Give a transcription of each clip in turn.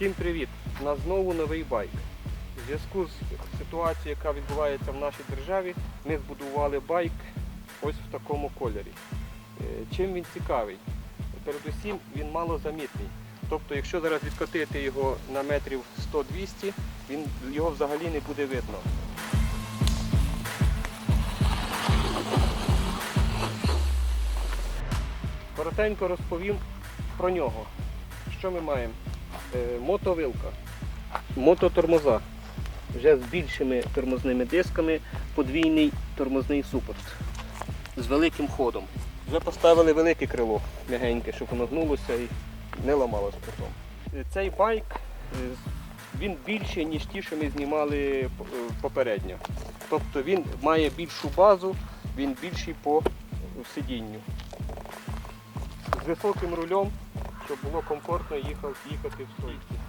Всім привіт! У нас знову новий байк. У зв'язку з ситуацією, яка відбувається в нашій державі, ми збудували байк ось в такому кольорі. Е, Чим він цікавий? Передусім він малозамітний. Тобто, якщо зараз відкотити його на метрів 100-200, він, його взагалі не буде видно. Коротенько розповім про нього. Що ми маємо? Е, мотовилка, мототормоза. Вже з більшими тормозними дисками, подвійний тормозний супорт з великим ходом. Вже поставили велике крило м'ягеньке, щоб воно гнулося і не ламалось потім. Цей байк е, він більший, ніж ті, що ми знімали е, попередньо. Тобто він має більшу базу, він більший по сидінню. З високим рулем щоб було комфортно їхати в стойці.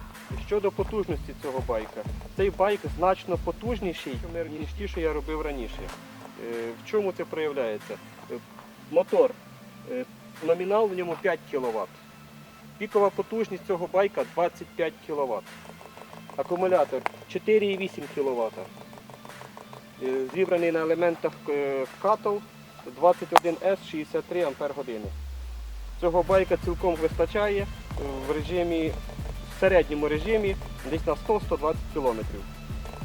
Щодо потужності цього байка, цей байк значно потужніший, ніж ті, що я робив раніше. Е, В чому це проявляється? Е, Мотор. е, Номінал в ньому 5 кВт. Пікова потужність цього байка 25 кВт. Акумулятор 4,8 кВт. Зібраний на елементах е, катл 21С 63 Ампер години. Цього байка цілком вистачає в режимі, середньому режимі десь на 100-120 км.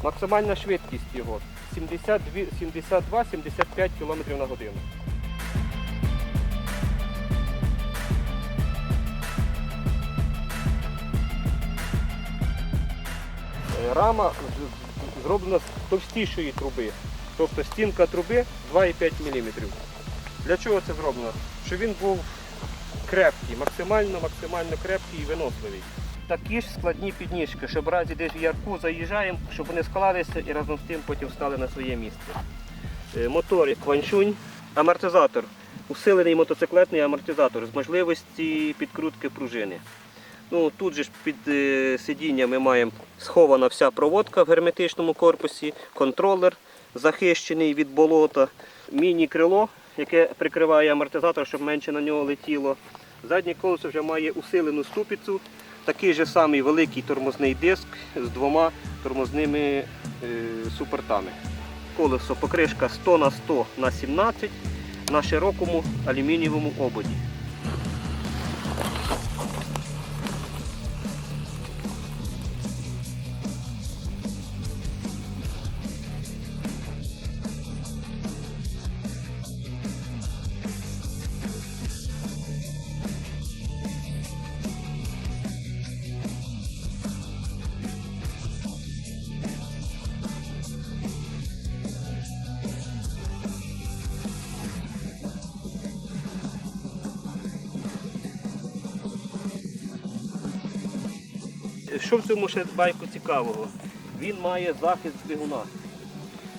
Максимальна швидкість його 72-75 км на годину. Рама зроблена з товстішої труби. Тобто стінка труби 2,5 мм. Для чого це зроблено? Щоб він був крепкий, максимально максимально крепкий і виносливий. Такі ж складні підніжки, щоб в разі десь в ярку заїжджаємо, щоб вони склалися і разом з тим потім стали на своє місце. Е, Мотор кваншунь, амортизатор. Усилений мотоциклетний амортизатор з можливості підкрутки пружини. Ну, тут же ж під е, сидіння ми маємо схована вся проводка в герметичному корпусі, контролер захищений від болота, міні-крило, яке прикриває амортизатор, щоб менше на нього летіло. Заднє колесо вже має усилену ступицю, такий же самий великий тормозний диск з двома тормозними е, супортами. Колесо покришка 100 на 100 на 17 на широкому алюмінієвому ободі. Що в цьому байку цікавого? Він має захист двигуна.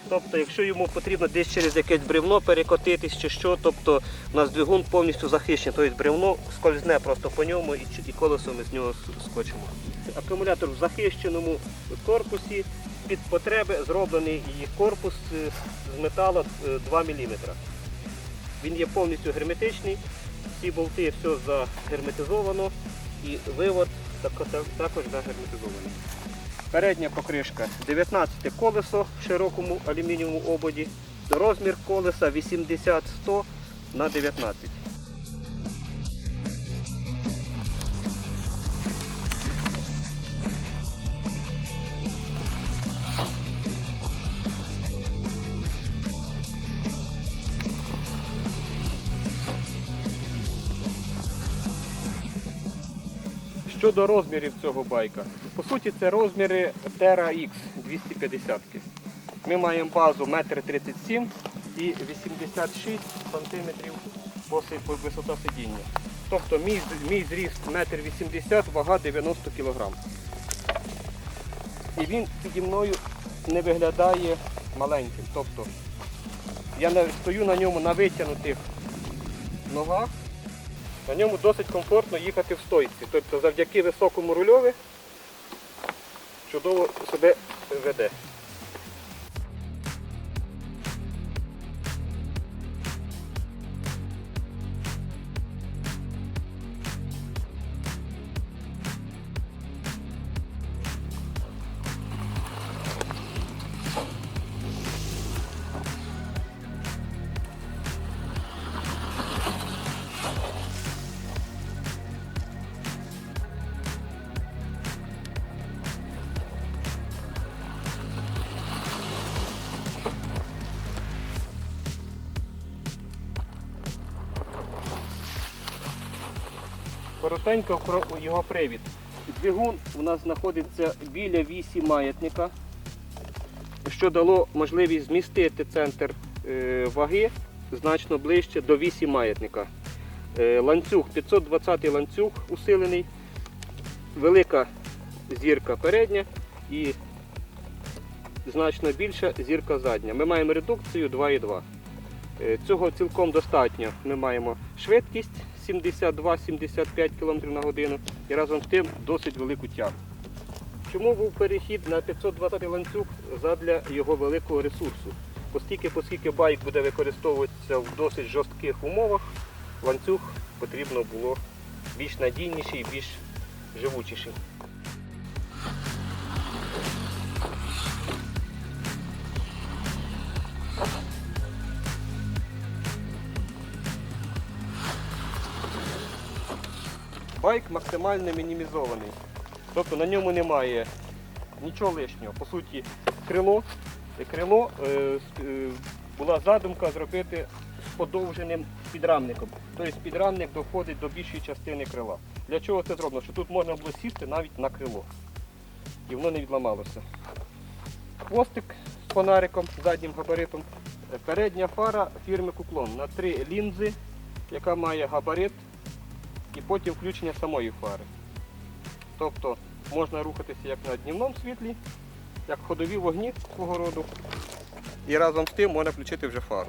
Тобто, якщо йому потрібно десь через якесь бревно перекотитись чи що, тобто у нас двигун повністю захищений, тобто бревно скользне просто по ньому і, чи- і колесо ми з нього скочимо. Акумулятор в захищеному корпусі під потреби зроблений і корпус е, з металу е, 2 мм. Він є повністю герметичний, всі болти все загерметизовано і вивод також загерметизований. Передня покришка 19 колесо в широкому алюмінієвому ободі. Розмір колеса 80-100 на 19. Щодо розмірів цього байка, по суті це розміри Terra X 250. Ми маємо базу 1,37 м і 86 см висота сидіння. Тобто мій, мій зріст 1,80 м, вага 90 кг. І він піді мною не виглядає маленьким. Тобто я стою на ньому на витягнутих ногах, на ньому досить комфортно їхати в стойці. Тобто завдяки високому рульові чудово себе веде. Коротенько про його привід. Двигун у нас знаходиться біля вісі маятника, що дало можливість змістити центр е, ваги значно ближче до вісі маятника. Е, Ланцюг 520 ланцюг усилений, велика зірка передня і значно більша зірка задня. Ми маємо редукцію 2,2. Е, Цього цілком достатньо. Ми маємо швидкість 72-75 км на годину і разом з тим досить велику тягу. Чому був перехід на 520 ланцюг задля його великого ресурсу? Оскільки, оскільки байк буде використовуватися в досить жорстких умовах, ланцюг потрібно було більш надійніший і більш живучіший. Байк максимально мінімізований. Тобто на ньому немає нічого лишнього. По суті, крило, е, крило е, е, була задумка зробити з подовженим підрамником. Тобто підрамник доходить до більшої частини крила. Для чого це зроблено? Що тут можна було сісти навіть на крило. І воно не відламалося. Хвостик з фонариком, заднім габаритом. Передня фара фірми Куклон на три лінзи, яка має габарит і потім включення самої фари. Тобто можна рухатися як на днівному світлі, як ходові вогні свого роду. І разом з тим можна включити вже фару.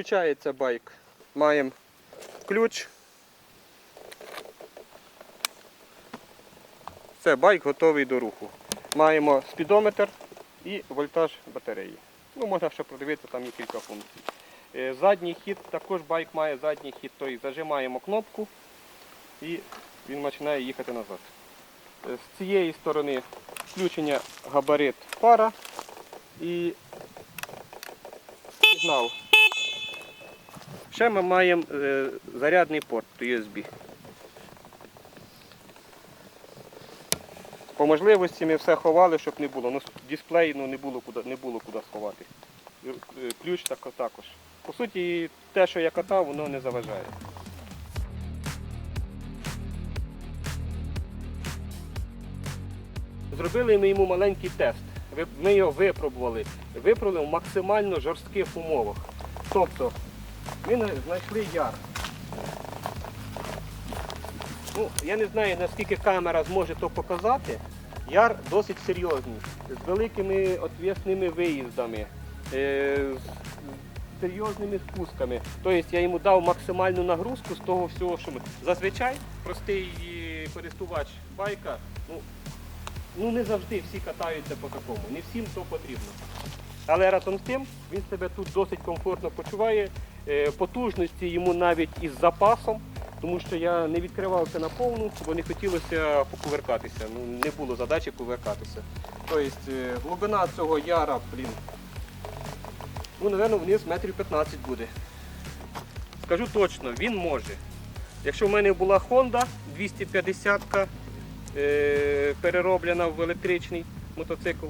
Включається байк. Маємо ключ. Все, байк готовий до руху. Маємо спідометр і вольтаж батареї. Ну, можна ще продивитися, там є кілька функцій. Е, Задній хід, також байк має задній хід, тобто зажимаємо кнопку і він починає їхати назад. Е, З цієї сторони включення габарит фара і сигнал. Ще ми маємо е, зарядний порт USB. По можливості ми все ховали, щоб не було. Ну, дисплей ну, не було куди, не було куди сховати. Е, Ключ так, також. По суті, те, що я катав, воно не заважає. Зробили ми йому маленький тест. Ми його випробували. Випробували в максимально жорстких умовах. Тобто ми знайшли яр. Ну, я не знаю, наскільки камера зможе то показати. Яр досить серйозний, з великими отвісними виїздами, е, з серйозними спусками. Тобто я йому дав максимальну нагрузку з того всього, що ми. Зазвичай простий е, користувач байка, ну, ну не завжди всі катаються по такому, не всім то потрібно. Але разом з тим він себе тут досить комфортно почуває. Е, Потужності йому навіть із запасом, тому що я не відкривався на повну, бо не хотілося покувиркатися. Ну, не було задачі кувиркатися. Тобто е, глибина цього яра, блін, ну, напевно, вниз метрів 15 буде. Скажу точно, він може. Якщо в мене була Honda 250 е, перероблена в електричний мотоцикл,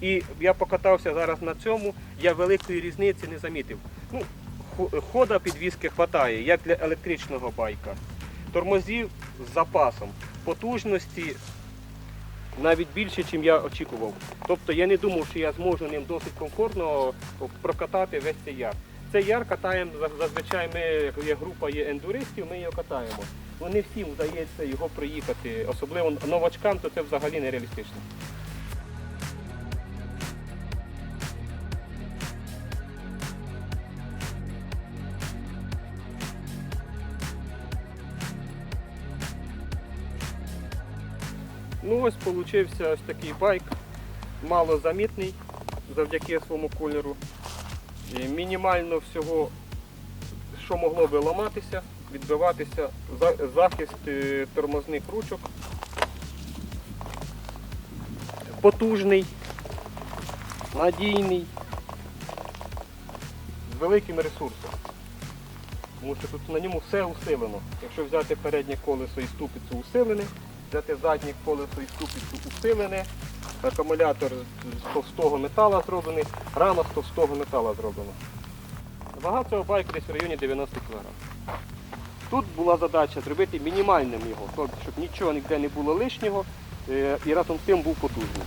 і я покатався зараз на цьому, я великої різниці не замітив. Ну, хода підвіски хватає, як для електричного байка. Тормозів з запасом. Потужності навіть більше, ніж я очікував. Тобто я не думав, що я зможу ним досить комфортно прокатати весь цей яр. Цей яр катаємо зазвичай ми, є група є ендуристів, ми його катаємо. Не всім вдається його проїхати, особливо новачкам, то це взагалі нереалістично. Ну ось получився ось такий байк, малозамітний завдяки своєму кольору. І мінімально всього, що могло би ламатися, відбиватися, захист е, тормозних ручок. Потужний, надійний, з великим ресурсом. Тому що тут на ньому все усилено. Якщо взяти переднє колесо і ступицю усилене, взяти заднє колесо і ступицю усилене, акумулятор з товстого металу зроблений, рама з товстого металу зроблена. Вага цього байку десь в районі 90 кг. Тут була задача зробити мінімальним його, щоб нічого ніде не було лишнього е, і разом з тим був потужний.